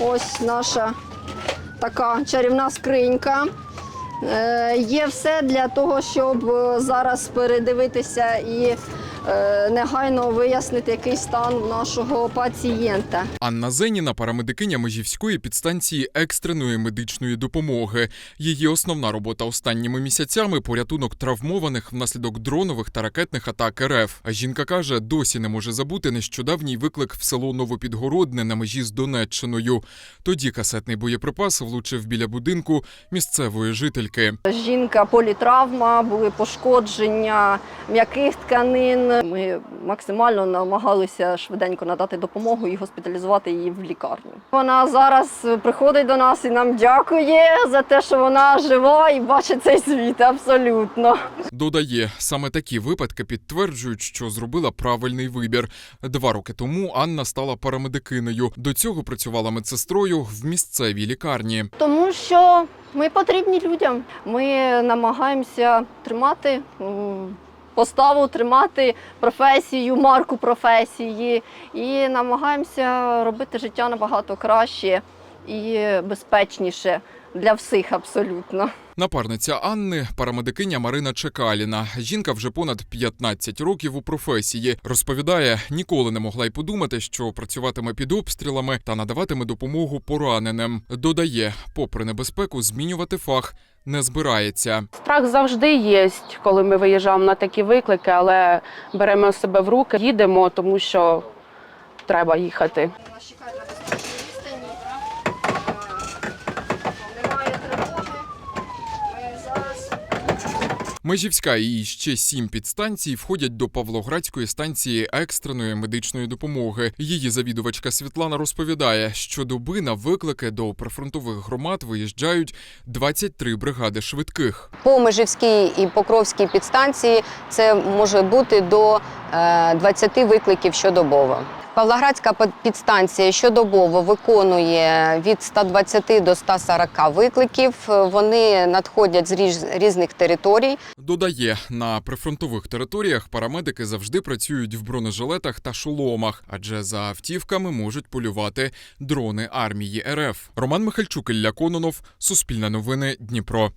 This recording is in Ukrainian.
Ось наша така чарівна скринька. Е, Є все для того, щоб е, зараз передивитися і негайно вияснити, який стан нашого пацієнта. Анна Зеніна, парамедикиня Межівської підстанції екстреної медичної допомоги. Її основна робота останніми місяцями порятунок травмованих внаслідок дронових та ракетних атак РФ. А жінка каже, досі не може забути нещодавній виклик в село Новопідгородне на межі з Донеччиною. Тоді касетний боєприпас влучив біля будинку місцевої жительки. Жінка політравма, були пошкодження м'яких тканин. Ми максимально намагалися швиденько надати допомогу і госпіталізувати її в лікарню. Вона зараз приходить до нас і нам дякує за те, що вона жива і бачить цей світ. Абсолютно. Додає, саме такі випадки підтверджують, що зробила правильний вибір. Два роки тому Анна стала парамедикинею. До цього працювала медсестрою в місцевій лікарні. Тому що ми потрібні людям. Ми намагаємося тримати поставу, тримати професію, марку професії. І намагаємося робити життя набагато краще і безпечніше для всіх абсолютно. Напарниця Анни парамедикиня Марина Чекаліна. Жінка вже понад 15 років у професії. Розповідає, ніколи не могла й подумати, що працюватиме під обстрілами та надаватиме допомогу пораненим. Додає, попри небезпеку, змінювати фах не збирається. Страх завжди є, коли ми виїжджаємо на такі виклики, але беремо себе в руки, їдемо, тому що треба їхати. Нас чекають на безпечній відстані. Немає тривоги. Ми зараз Межівська і ще сім підстанцій входять до Павлоградської станції екстреної медичної допомоги. Її завідувачка Світлана розповідає, що доби на виклики до прифронтових громад виїжджають 23 бригади швидких. По Межівській і Покровській підстанції це може бути до 20 викликів щодобово. Павлоградська під- підстанція щодобово виконує від 120 до 140 викликів. Вони надходять з різ- різних територій. Додає, на прифронтових територіях парамедики завжди працюють в бронежилетах та шоломах, адже за автівками можуть полювати дрони армії РФ. Роман Михальчук, Ілля Кононов, Суспільне новини, Дніпро.